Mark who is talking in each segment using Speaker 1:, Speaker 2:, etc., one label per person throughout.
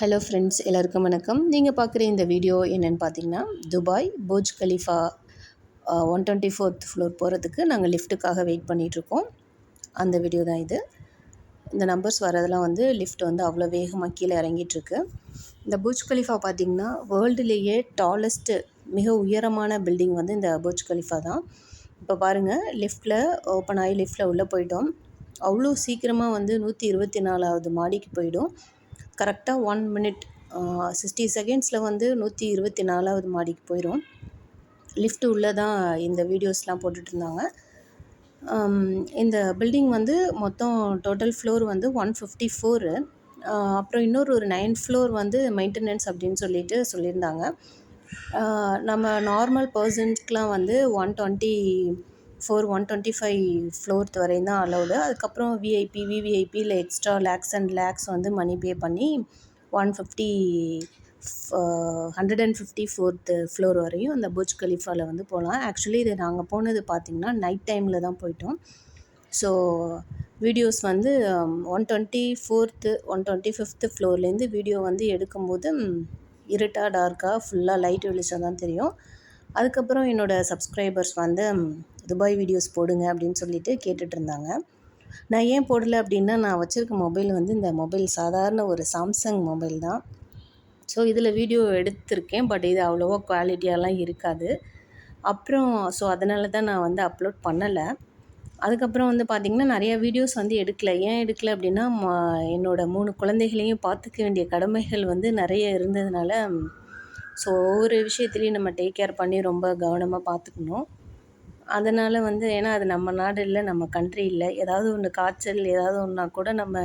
Speaker 1: Hello friends எல்லாருக்கும் வணக்கம். நீங்கள் பார்க்குற இந்த வீடியோ என்னென்னு பார்த்தீங்கன்னா Dubai Burj Khalifa one twenty fourth floor போகிறதுக்கு நாங்கள் லிஃப்ட்டுக்காக வெயிட் பண்ணிகிட்ருக்கோம் அந்த வீடியோ தான் இது. இந்த நம்பர்ஸ் வரதெல்லாம் வந்து லிஃப்ட் வந்து அவ்வளோ வேகமாக கீழே இறங்கிட்டுருக்கு. இந்த புர்ஜ் கலிஃபா பார்த்திங்கன்னா வேர்ல்டுலேயே டாலஸ்ட்டு மிக உயரமான பில்டிங் வந்து இந்த புர்ஜ் கலிஃபா தான். இப்போ பாருங்கள் லிஃப்ட்டில் ஓப்பன் ஆகி லிஃப்ட்டில் உள்ளே போயிட்டோம். அவ்வளோ சீக்கிரமாக வந்து நூற்றி இருபத்தி நாலாவது மாடிக்கு போயிடும். கரெக்டாக ஒன் மினிட் சிக்ஸ்டி செகண்ட்ஸில் வந்து நூற்றி இருபத்தி நாலாவது மாடிக்கு போயிடும் லிஃப்ட்டு உள்ளே தான் இந்த வீடியோஸ்லாம் போட்டுட்ருந்தாங்க இந்த பில்டிங் வந்து மொத்தம் டோட்டல் ஃப்ளோர் வந்து ஒன் ஃபிஃப்டி ஃபோரு அப்புறம் இன்னொரு ஒரு நைன் ஃப்ளோர் வந்து மெயின்டெனன்ஸ் அப்படின்னு சொல்லிட்டு சொல்லியிருந்தாங்க. நம்ம நார்மல் பர்சன்ஸ்க்கெலாம் வந்து one twenty four one twenty five floor வரையும் தான் அலௌடு அதுக்கப்புறம் விஐபி விவிஐபி இல்லை எக்ஸ்ட்ரா லேக்ஸ் அண்ட் லேக்ஸ் வந்து மணி பே பண்ணி one fifty hundred and fifty fourth floor வரையும் அந்த புஜ் கலிஃபாவில் வந்து போகலாம் ஆக்சுவலி இது நாங்கள் போனது பார்த்திங்கன்னா நைட் டைமில் தான் போயிட்டோம். ஸோ வீடியோஸ் வந்து one twenty fourth one twenty fifth ஃப்ளோர்லேருந்து video வந்து எடுக்கும்போது இருட்டாக டார்க்காக ஃபுல்லாக லைட் வெளிச்சம் தான் தெரியும். அதுக்கப்புறம் என்னோடய சப்ஸ்கிரைபர்ஸ் வந்து துபாய் வீடியோஸ் போடுங்க அப்படின்னு சொல்லிட்டு கேட்டுட்ருந்தாங்க. நான் ஏன் போடலை அப்படின்னா நான் வச்சுருக்க மொபைல் வந்து இந்த மொபைல் சாதாரண ஒரு சாம்சங் மொபைல் தான். ஸோ இதில் வீடியோ எடுத்திருக்கேன் பட் இது அவ்வளோவா குவாலிட்டியாலாம் இருக்காது. அப்புறம் ஸோ அதனால தான் நான் வந்து அப்லோட் பண்ணலை. அதுக்கப்புறம் வந்து பார்த்திங்கன்னா நிறையா வீடியோஸ் வந்து எடுக்கலை. ஏன் எடுக்கலை அப்படின்னா என்னோடய மூணு குழந்தைகளையும் பார்த்துக்க வேண்டிய கடமைகள் வந்து நிறைய இருந்ததுனால ஸோ ஒவ்வொரு விஷயத்துலையும் நம்ம டேக் கேர் பண்ணி ரொம்ப கவனமாக பார்த்துக்கணும் அதனால் வந்து ஏன்னா அது நம்ம நாடு இல்லை நம்ம கண்ட்ரி இல்லை. ஏதாவது ஒன்று காய்ச்சல் ஏதாவது ஒன்றா கூட நம்ம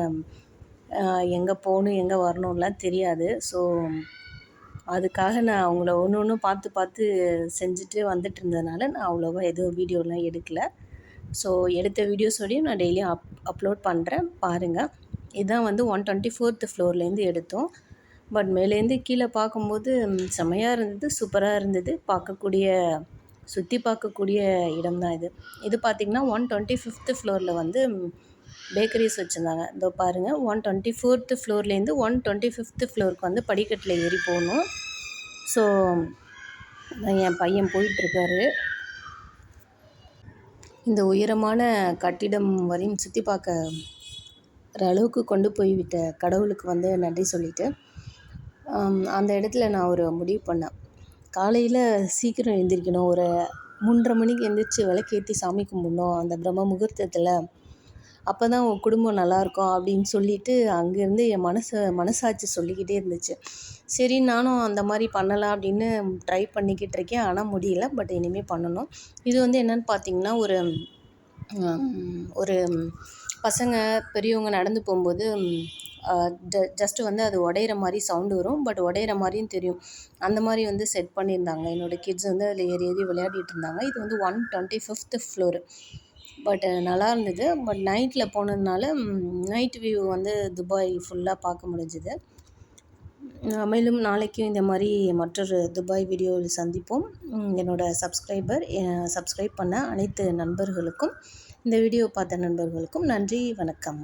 Speaker 1: எங்கே போகணும் எங்கே வரணும்லாம் தெரியாது. ஸோ அதுக்காக நான் அவங்கள ஒன்று ஒன்று பார்த்து பார்த்து செஞ்சுட்டு வந்துட்டு இருந்ததுனால நான் அவ்வளோவா எதுவும் வீடியோலாம் எடுக்கலை. ஸோ எடுத்த வீடியோஸோடையும் நான் டெய்லியும் அப் அப்லோட் பண்ணுறேன் பாருங்கள் இதுதான் வந்து ஒன் டுவெண்ட்டி ஃபோர்த்து ஃப்ளோர்லேருந்து எடுத்தோம். பட் மேலேருந்து கீழே பார்க்கும்போது செம்மையாக இருந்தது சூப்பராக இருந்தது. பார்க்கக்கூடிய சுற்றி பார்க்கக்கூடிய இடம் தான் இது. இது பார்த்திங்கன்னா ஒன் டுவெண்ட்டி ஃபிஃப்த்து ஃப்ளோரில் வந்து பேக்கரிஸ் வச்சுருந்தாங்க. இதோ பாருங்கள் ஒன் டுவெண்ட்டி ஃபோர்த்து ஃப்ளோர்லேருந்து ஒன் டுவெண்ட்டி ஃபிஃப்த்து ஃப்ளோருக்கு வந்து படிக்கட்டில் ஏறி போகணும். ஸோ என் பையன் போயிட்டுருக்காரு. இந்த உயரமான கட்டிடம் வரையும் சுற்றி பார்க்க அளவுக்கு கொண்டு போய் விட்ட கடவுளுக்கு வந்து நன்றி சொல்லிவிட்டு அந்த இடத்துல நான் ஒரு முடிவு பண்ணேன். காலையில் சீக்கிரம் எழுந்திரிக்கணும் ஒரு மூன்றரை மணிக்கு எழுந்திரிச்சி விளக்கேற்றி சாமி கும்பிட்ணும். அந்த பிரம்ம முகூர்த்தத்தில். அப்போ தான் உன் குடும்பம் நல்லாயிருக்கும் அப்படின்னு சொல்லிட்டு அங்கேருந்து என் மனசை மனசாட்சி சொல்லிக்கிட்டே இருந்துச்சு. சரி நானும் அந்த மாதிரி பண்ணலாம் அப்படின்னு ட்ரை பண்ணிக்கிட்டு இருக்கேன். ஆனால் முடியல. பட் இனிமேல் பண்ணணும். இது வந்து என்னென்னு பார்த்தீங்கன்னா ஒரு ஒரு பசங்க பெரியவங்க நடந்து போகும்போது ஜஸ்ட்டு வந்து அது உடையிற மாதிரி சவுண்டு வரும் பட் உடையிற மாதிரியும் தெரியும். அந்த மாதிரி வந்து செட் பண்ணியிருந்தாங்க. என்னோடய கிட்ஸ் வந்து அதில் ஏறி ஏறி விளையாடிட்டு இருந்தாங்க. இது வந்து one twenty fifth floor but நல்லா இருந்தது. பட் நைட்டில் போனதுனால நைட் வியூ வந்து துபாய் ஃபுல்லாக பார்க்க முடிஞ்சுது. மேலும் நாளைக்கும் இந்த மாதிரி மற்றொரு துபாய் வீடியோவில் சந்திப்போம். என்னோடய சப்ஸ்கிரைபர் சப்ஸ்கிரைப் பண்ண அனைத்து நண்பர்களுக்கும் இந்த வீடியோ பார்த்த நண்பர்களுக்கும் நன்றி வணக்கம்.